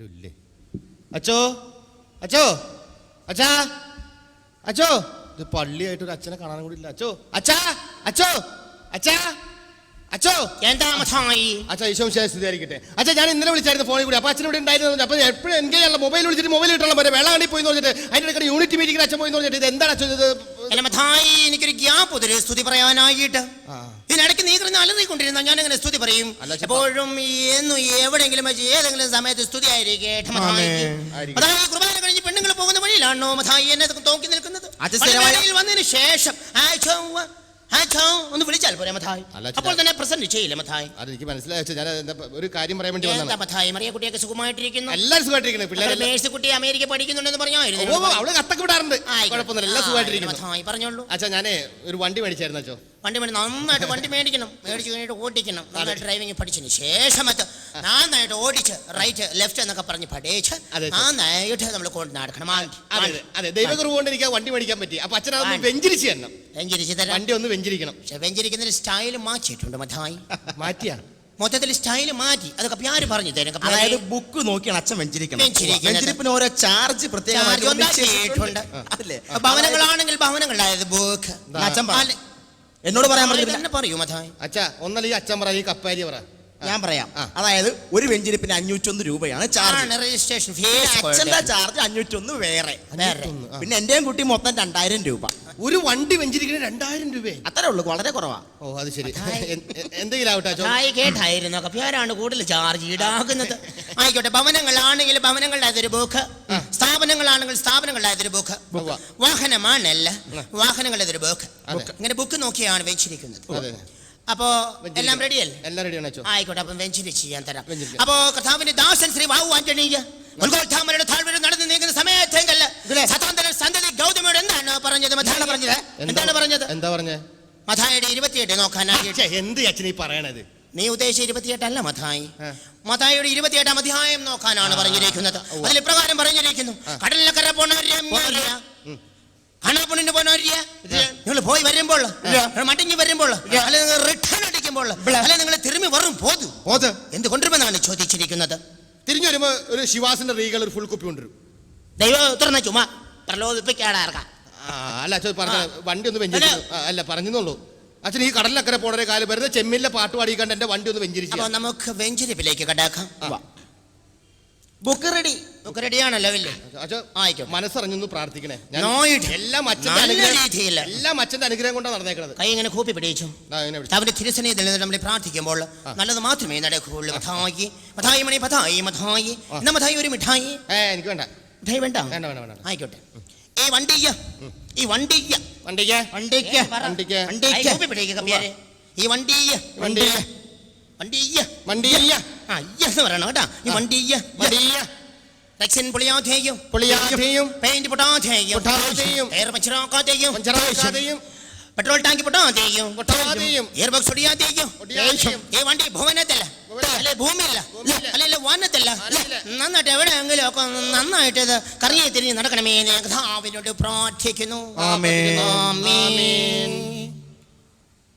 ആരുമില്ലേ അച്ചോ അച്ചോ അച്ഛാ അച്ചോ. ഇത് പള്ളിയായിട്ട് ഒരു അച്ഛനെ കാണാൻ കൂടി ഇല്ല. അച്ചോ അച്ഛാ അച്ചോ അച്ഛാ അച്ചോ. എന്താ അച്ഛാ ഈശോ സ്ഥിതിയായിരിക്കട്ടെ അച്ഛാ ഞാൻ ഇന്നലെ വിളിച്ചായിരുന്നു ഫോണിൽ കൂടി. അപ്പൊ അച്ഛൻ ഇവിടെ ഉണ്ടായിരുന്നു അപ്പൊ എപ്പോഴും എൻഗേജ് ആണല്ലോ. മൊബൈൽ വിളിച്ചിട്ട് മൊബൈൽ കിട്ടണം പോലെ വെള്ളാണ്ടി പോയി എന്ന് പറഞ്ഞിട്ട് അതിന്റെ ഇടയ്ക്ക് യൂണിറ്റ് മീറ്റിംഗിൽ അച്ഛൻ പോയി എന്ന് പറഞ്ഞിട്ട് ഇത് എന്താണ് അച്ഛൻ ഇത്? എനിക്കൊരു ഗ്യാപ്പ് ഒരു സ്തുതി പറയാനായിട്ട്. ആ. ഇതിനിടയ്ക്ക് നീ കിടന്ന് അലറിക്കൊണ്ടിരുന്ന? ഞാൻ എങ്ങനെ സ്തുതി പറയും. എപ്പോഴും ഈ എന്നും എവിടെയെങ്കിലും വെച്ച് ഏതെങ്കിലും സമയത്ത് സ്തുതി ആയിരിക്കട്ടെ ആയിരിക്കും. മഥായി കുർബാന കഴിഞ്ഞ് പെണ്ണുങ്ങൾ പോകുന്ന വഴിയിലാണോ മഥായി എന്നെ തോക്കി നിൽക്കുന്നത്? വന്നതിന് ശേഷം. ഒന്ന് വിളിച്ചാൽ പോരെ മഥായി അപ്പോൾ തന്നെ പ്രസന്റ് ചെയ്യില്ല മഥായി അതെനിക്ക് മനസ്സിലായി ഞാൻ ഒരു കാര്യം പറയാൻ വേണ്ടി വന്നതാണ്. മഥായി മറിയ കുട്ടിയൊക്കെ സുഖമായിട്ടിരിക്കുന്നു? എല്ലാവരും സുഖമായിട്ടിരിക്കുന്നു. പിള്ളേർ മേഴ്സ് കുട്ടി അമേരിക്ക പഠിക്കുന്നുണ്ടെന്ന് പറഞ്ഞായിരുന്നു അവൾ കത്തൊക്കെ വിടാറുണ്ട്. കുഴപ്പമൊന്നുമില്ല എല്ലാം സുഖമായിട്ടിരിക്കുന്നു. മഥായി പറഞ്ഞോളൂ. അച്ഛാ ഞാനേ ഒരു വണ്ടി മേടിച്ചായിരുന്നു അച്ഛോ. വണ്ടി മേടി നന്നായിട്ട് വണ്ടി മേടിക്കണം. മേടിച്ച് കഴിഞ്ഞിട്ട് ഓടിക്കണം. നന്നായിട്ട് ഡ്രൈവിംഗ് പഠിച്ചതിന് ശേഷം അത് നന്നായിട്ട് ഓടിച്ച് റൈറ്റ് ലെഫ്റ്റ് എന്നൊക്കെ പറഞ്ഞ് പഠിച്ച്. നന്നായിട്ട് നമ്മൾ കൊണ്ട് നടക്കണം. അതെ ദൈവകുറവ് കൊണ്ട് എനിക്ക് വണ്ടി മേടിക്കാൻ പറ്റി. അപ്പൊ അച്ഛൻ വെഞ്ചരിച്ച് തരണം. വെഞ്ചരിച്ച് തരാം. വണ്ടി ഒന്ന് വെഞ്ചിരിക്കണം. പക്ഷെ വെഞ്ചരിക്കുന്നതിന് സ്റ്റൈൽ മാറ്റിയിട്ടുണ്ട് മതായി മാറ്റിയാണ് മൊത്തത്തിൽ സ്റ്റൈൽ മാറ്റി. അതൊക്കെ പ്യാര് പറഞ്ഞു തരും? അതായത് ബുക്ക് നോക്കിയാണ് അച്ഛൻ വെഞ്ചരിക്കണം. വെഞ്ചരിപ്പിന് ഓരോ ചാർജ് പ്രത്യേകമായിട്ട് ചാർജ് നിശ്ചയിച്ചിട്ടുണ്ട്. ഉണ്ടാക്കിയിട്ടുണ്ട്. അതല്ലേ ഭവനങ്ങളാണെങ്കിൽ ഭവനങ്ങളായത് ബുക്ക് അച്ഛൻ. എന്നോട് പറയാൻ പറഞ്ഞില്ല തന്നെ പറയൂ മഥായി അച്ഛാ ഒന്നല്ല ഈ അച്ഛൻ പറ ഈ കപ്പാരി പറ ഞാൻ പറയാം. അതായത് ഒരു വെഞ്ചിരിപ്പിന് അഞ്ഞൂറ്റൊന്ന് രൂപയാണ് ചാർജ് രജിസ്ട്രേഷൻ അച്ഛന്റെ ചാർജ് അഞ്ഞൂറ്റൊന്ന് വേറെ. വേറെ. പിന്നെ എന്റെയും കുട്ടി മൊത്തം രണ്ടായിരം രൂപ. ഒരു വണ്ടി വെഞ്ചിരിക്കുന്ന രണ്ടായിരം രൂപ അത്രേ ഉള്ളൂ വളരെ കുറവാ. ഓ അത് ശരി. എന്തെങ്കിലും ആവട്ടെ കൂടുതൽ ചാർജ് ഈടാക്കുന്നത്. ആയിക്കോട്ടെ ഭവനങ്ങളാണെങ്കിൽ ഭവനങ്ങളുടെ അതൊരു ബുക്ക് സ്ഥാപനങ്ങളാണെങ്കിൽ സ്ഥാപനങ്ങളുടെ അതൊരു ബുക്ക്. വാഹനമാണല്ല വാഹനങ്ങളുടെ അതൊരു ബുക്ക്. ഇങ്ങനെ ബുക്ക് നോക്കിയാണ് വെച്ചിരിക്കുന്നത്. അപ്പോ എല്ലാം റെഡിയല്ലേ? എല്ലാം റെഡിയാണ് ആയിക്കോട്ടെ അപ്പം വെഞ്ചിരിച്ച് ഞാൻ തരാം. അപ്പോ കഥാവിന്റെ ദാസൻ ശ്രീ വാവു ആന്റണിക്ക് താഴ്വര നടന്നു നീങ്ങുന്ന സമയത്തെങ്കല്ല സന്തതി ഗൗതമിയോട് എന്താണ് പറഞ്ഞത്? മഥാണ് പറഞ്ഞത്? എന്താണ് പറഞ്ഞത്? എന്താ പറഞ്ഞേ? മഥായുടെ ഇരുപത്തിയെട്ട് നോക്കാനായിട്ട് എന്ത് അച്ഛനീ പറയണത്? നീ ഉദ്ദേശിച്ച ഇരുപത്തിയെട്ടല്ല മഥായി മതായിയുടെ ഇരുപത്തിയെട്ടാം അധ്യായം നോക്കാനാണ് പറഞ്ഞിരിക്കുന്നത്. അതിൽ പ്രകാരം പറഞ്ഞിരിക്കുന്നു. കടലിലക്കര പോണവര്യ കാണാപ്പൊണ്ണിന് നിങ്ങൾ പോയി വരുമ്പോൾ മടങ്ങി വരുമ്പോൾ അല്ലെ നിങ്ങൾ റിട്ടേൺ അടിക്കുമ്പോൾ അല്ലെ നിങ്ങൾ തിരുമ്പി വരും പോതു? പോത്. എന്ത് കൊണ്ടുവരുമെന്നാണ് ചോദിച്ചിരിക്കുന്നത്? തിരിഞ്ഞു വരുമ്പോ ഒരു ശിവാസിന്റെ റീകൾ ഒരു ഫുൾ കുപ്പി കൊണ്ടുവരും. ദൈവം തുറന്ന ചുമ പ്രലോഭിപ്പിക്കാടാർക്കാം അല്ല പറഞ്ഞ വണ്ടി ഒന്ന് അല്ല പറഞ്ഞെന്നുള്ളൂ അച്ഛൻ ഈ കടലിലക്കരെ പോണൊരു കാലം വരുന്നത് ചെമ്മിലെ പാട്ട് പാടി കണ്ട എന്റെ വണ്ടി ഒന്ന് വെഞ്ചരിച്ചു അപ്പൊ നമുക്ക് വെഞ്ചരിപ്പിലേക്ക് കടാക്കാം. Book ready. ബുക്ക് റെഡിയാണല്ലോ ഇല്ലേ അച്ഛൻ ആയിക്കോട്ടെ. മനസ്സറിഞ്ഞൊന്ന് പ്രാർത്ഥിക്കണേ. എല്ലാം അച്ഛന്റെ അനുഗ്രഹം. എല്ലാം അച്ഛന്റെ അനുഗ്രഹം കൊണ്ടാണ് നടന്നേക്കുന്നത് കൈ ഇങ്ങനെ കൂപ്പി പിടിച്ചു. അവന്റെ നിന്ന് നമ്മൾ പ്രാർത്ഥിക്കുമ്പോൾ നല്ലത് മാത്രമേ നടക്കുകയുള്ളൂ. മഥായി മഥായി മണി മഥായി മഥായി എന്നാ മഥായി ഒരു മിഠായി? എനിക്ക് വേണ്ട. മിഠായി വേണ്ട വേണ്ട വേണ്ട. ആയിക്കോട്ടെ. ഈ വണ്ടിക്ക ഈ വണ്ടിക്ക വണ്ടിക്ക വണ്ടിക്ക വണ്ടിക്ക. വണ്ടിക്ക് പിടിക്കുക കമ്പ്യാരെ. ഈ വണ്ടിയ്യ വണ്ടിയ്യ. വണ്ടിയ്യ വണ്ടിയ്യ ആ ഇയ്യ എന്ന് പറയണം കേട്ടാ. ഈ വണ്ടിയ്യ വണ്ടിയ്യ റെക്സിൻ പൊളിയാതെയും പുളിയാതെയും പെയിന്റ് പൊട്ടാതെയും പൊട്ടാതെയും. എയർ പഞ്ചറാക്കാതെയും പഞ്ചറാക്കാതെയും പെട്രോൾ ടാങ്ക് പൊട്ടാതെയും പൊട്ടാതെയും. എയർ ബോക്സ് ഒടിയാതെയും. ഈ വണ്ടി ഭുവനത്തല്ല. അല്ലെ ഭൂമിയില്ല. അല്ലെ വാനത്തല്ല. നന്നായിട്ട് എവിടെയെങ്കിലും ഒക്കെ നന്നായിട്ട് ഇത് കറങ്ങി തിരിഞ്ഞ് നടക്കണമേ കഥാവിനോട് പ്രാർത്ഥിക്കുന്നു.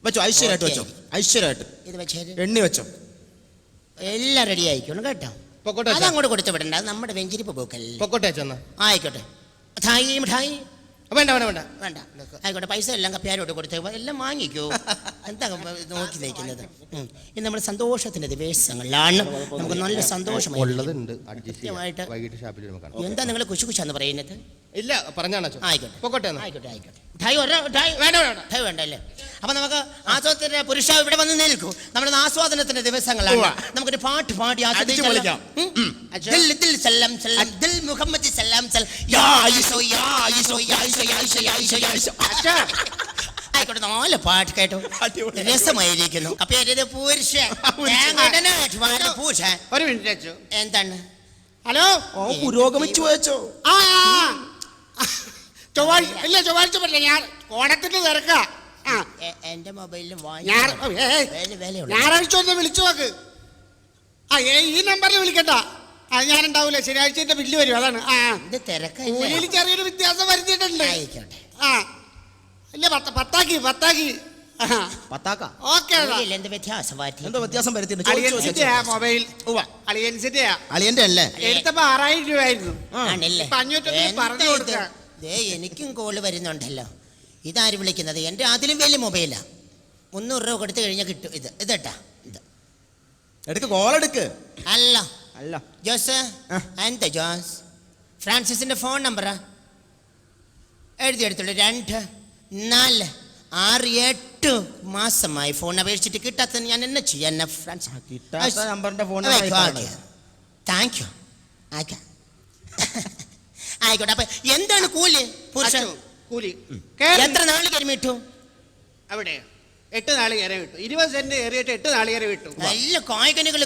വെച്ചോ ഐശ്വര്യമായിട്ട് വെച്ചോ. ഐശ്വര്യമായിട്ട്. ഇത് വെച്ചേര് എണ്ണി വെച്ചോ. എല്ലാം റെഡി ആയിക്കോണം കേട്ടോ. അതങ്ങോട്ട് കൊടുത്തു വിടണ്ട. നമ്മുടെ വെഞ്ചിരിപ്പ് പോക്കല്ലേ. പൊക്കോട്ടെ ആയിക്കോട്ടെ. മിഠായി മിഠായി വേണ്ട വേണ്ട വേണ്ട വേണ്ട. ആയിക്കോട്ടെ പൈസ എല്ലാം കപ്പിയാരോട് കൊടുത്ത് എല്ലാം വാങ്ങിക്കോ. എന്താ നോക്കി നിൽക്കുന്നത്? ഇത് ഇന്ന് നമ്മൾ സന്തോഷത്തിന്റെ ദിവസങ്ങളിലാണ് നമുക്ക് നല്ല സന്തോഷമായി ഉള്ളതുണ്ട്. അഡ്ജസ്റ്റ് കൃത്യമായിട്ട്. ചെയ്യാം വൈകിട്ട് ഷാപ്പിൽ കാണാം. എന്താ നിങ്ങൾ കുശു കുശാന്ന് പറയുന്നത്? ഇല്ല പറഞ്ഞാണോ ആയിക്കോട്ടെ. പൊക്കോട്ടെ ആയിക്കോട്ടെ ആയിക്കോട്ടെ. ഠായ് വേണ്ട വേണ്ട മിഠായി വേണ്ട അല്ലേ അപ്പൊ നമുക്ക് ആസ്വാദനത്തിന്റെ പുരുഷ ഇവിടെ വന്ന് നിൽക്കൂ നമ്മുടെ ആസ്വാദനത്തിന്റെ ദിവസങ്ങളാണ്. നമുക്കൊരു പാട്ട് പാടി. ആയിക്കോട്ടെ നാല് പാട്ട് കേട്ടോ. രസമായിരിക്കുന്നു അപ്പൊ പുരുഷൻ ഒരു മിനിറ്റ് എന്താണ് ഹലോ ഓ പുരോഗമിച്ചു വെച്ചോ ആ. ചൊവ്വാഴ്ച ഇല്ല ചൊവ്വാഴ്ച പറ്റില്ല ഞാൻ ഓണത്തിന്റെ തിരക്ക എന്റെ മൊബൈലിൽ ഞായറാഴ്ച ഒന്ന് വിളിച്ചു നോക്ക്. ആ ഏ ഈ നമ്പറിൽ വിളിക്കണ്ട. അത് ഞാൻ ഉണ്ടാവൂല ശനിയാഴ്ച എന്റെ ബില്ല് വരും അതാണ്. ആ ഇത് ചെറിയൊരു വ്യത്യാസം വരുത്തിയിട്ടുണ്ട്. ആ. ഇല്ല പത്ത പത്താക്കി പത്താക്കി. എനിക്കും കോൾ വരുന്നുണ്ടല്ലോ. ഇതാര് വിളിക്കുന്നത്? എന്റെ അതിലും വലിയ മൊബൈലാണ് മുന്നൂറ് രൂപ കൊടുത്തു കഴിഞ്ഞാൽ കിട്ടും. ഇത് ഇതട്ടാ. ഇത്. എടുക്ക് കോൾ എടുക്ക്. അല്ല. അല്ല. ജോസ്. എന്താ ജോസ്? ഫ്രാൻസിസിന്റെ ഫോൺ നമ്പറാ. എഴുതിയെടുത്തുള്ളൂ രണ്ട് നാല് ആറ് എട്ട് മാസമായി ഫോൺ അപേക്ഷിച്ചിട്ട് കിട്ടാത്ത ഞാൻ എന്നെ ചെയ്യാൻ എന്നെ ഫ്രാൻസ്? കിട്ടാത്ത നമ്പറിന്റെ ഫോൺ താങ്ക് യു ആയിക്കോ. ആയിക്കോട്ടെ. അപ്പൊ എന്താണ് കൂലി? പുരുഷൻ? കൂലി. എത്ര നാൾ കരിമിട്ടു അവിടെ. എട്ട് നാളികേരം വിട്ടു. ഇരുപത് സെന്റ് ഏറിയിട്ട് എട്ട് നാളികേരം വിട്ടു. നല്ല കായ്കനികൾ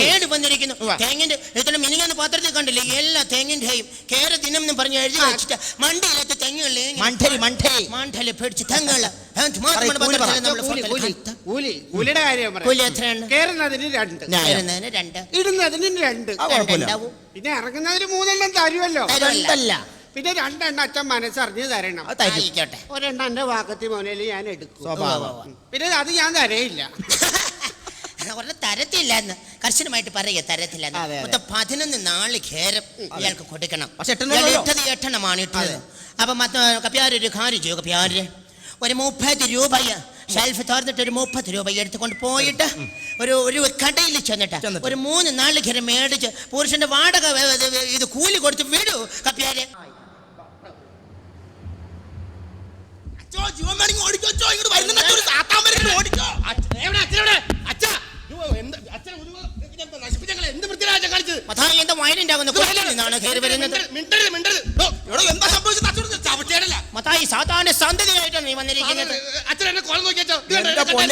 കേട് വന്നിരിക്കുന്നു. തേങ്ങിന്റെ ഇത്ര മിനിങ്ങാന്ന് പാത്രത്തിൽ കണ്ടില്ലേ? എല്ലാ തേങ്ങിന്റെയും കേര ദിനം എന്ന് പറഞ്ഞ് എഴുതി വെച്ചിട്ട് മണ്ടിയിലത്തെ തെങ്ങുകളിൽ മണ്ടൽ പേടിച്ച് തെങ്ങുകൾ. കൂലി കൂലിയുടെ കാര്യം എത്രയാണ്? രണ്ട്. ഇടുന്നതിന് രണ്ട്. പിന്നെ ഇറങ്ങുന്നതിന് മൂന്നെണ്ണം തരുമല്ലോ. തരുമല്ല. രണ്ടല്ല. പിന്നെ രണ്ടെണ്ണം അച്ഛൻ മനസ്സറിഞ്ഞ് തരണം. അത് തരും. ആയിക്കോട്ടെ. ഒരെണ്ണം എന്റെ വാക്കത്തി മോനെ ഞാൻ എടുക്കും. സ്വഭാവം. ഉവ്വ് ഉവ്വ്. പിന്നെ അത് ഞാൻ തരയില്ല. അവരുടെ തരത്തില്ലെന്ന് കർശനമായിട്ട് പറയുക തരത്തില്ലെന്ന്. അതെ, അതെ. മൊത്തം പതിനൊന്ന് നാല് ഖേരം ഇയാൾക്ക് കൊടുക്കണം. പക്ഷെ ഇയാൾ. ഇട്ടത് എട്ടെണ്ണമാണ് ഇട്ടത് അപ്പൊ മത്ത കാര്യം ചെയ്യും കപ്യാര്. ഒരു മുപ്പത് രൂപ ഷെൽഫ് തുറന്നിട്ട് ഒരു മുപ്പത് രൂപ എടുത്തുകൊണ്ട് പോയിട്ട് ഒരു ഒരു കടയിൽ ചെന്നിട്ട് ചെന്നിട്ട്. ഒരു മൂന്ന് നാല് ഖേരം മേടിച്ച് പുരുഷന്റെ വാടക ഇത് കൂലി കൊടുത്ത് വിടൂ കപ്യാര്.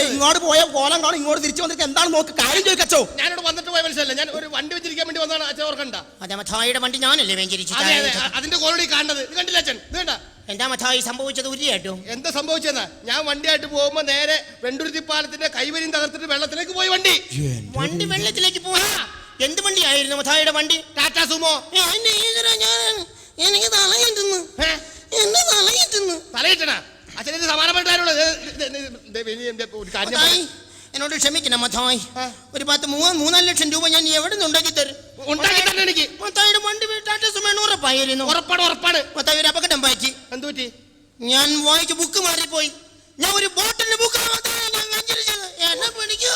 ഇങ്ങോട്ട് പോയ കോലം കാണും ഇങ്ങോട്ട് തിരിച്ചു വന്നിട്ട് എന്താണ് നോക്ക് കാര്യം ചോദിക്കച്ചോ ഞാനിവിടെ വന്നിട്ട് പോയ മനസ്സിലല്ല ഞാൻ ഒരു വണ്ടി വെച്ചിരിക്കാൻ വേണ്ടി വന്നതാണ് അച്ഛൻ ഓർക്കണ്ട. അതെ മഥായിയുടെ വണ്ടി ഞാനല്ലേ വെഞ്ചരിച്ചു അതെ അതെ അതിന്റെ കോലടി കാണുന്നത്. കണ്ടില്ല അച്ഛൻ? ഇത് കണ്ട? എന്താ മഥായി സംഭവിച്ചത് ഉരിയായിട്ടു എന്താ സംഭവിച്ചെന്നാ? ഞാൻ വണ്ടിയായിട്ട് പോകുമ്പോ നേരെ വെണ്ടുരുത്തി പാലത്തിന്റെ കൈവരിയും തകർത്തിട്ട് വെള്ളത്തിലേക്ക് പോയി വണ്ടി. വണ്ടി വെള്ളത്തിലേക്ക് പോവാ എന്ത് വണ്ടി ആയിരുന്നു മച്ചായുടെ വണ്ടി? ടാറ്റാ സുമോ. എനിക്ക് തലയിട്ടുന്നു? എന്നെ തലയിട്ടുന്നു? തലയിട്ടണ? അച്ഛനെ സമാനപ്പെട്ടാരുള്ളത് ഒരു കാര്യം ഞാൻ എന്നോട് ക്ഷമിക്കണം മഥായി ഒരു പത്ത് മൂന്ന് മൂന്നാൽ ലക്ഷം രൂപ ഞാൻ എവിടെ നിന്ന് ഉണ്ടാക്കി തരും? ഉണ്ടാക്കി തന്നെ എനിക്ക്. ഉറപ്പായിരുന്നു ഉറപ്പാട് മത്തായി ഒരു അപകടം പറ്റി. എന്തു പറ്റി ഞാൻ വായിച്ച ബുക്ക് മാറിപ്പോയി. ഞാൻ ഒരു ബോട്ടിന്റെ ബുക്ക് എന്നെ പിടിക്കുക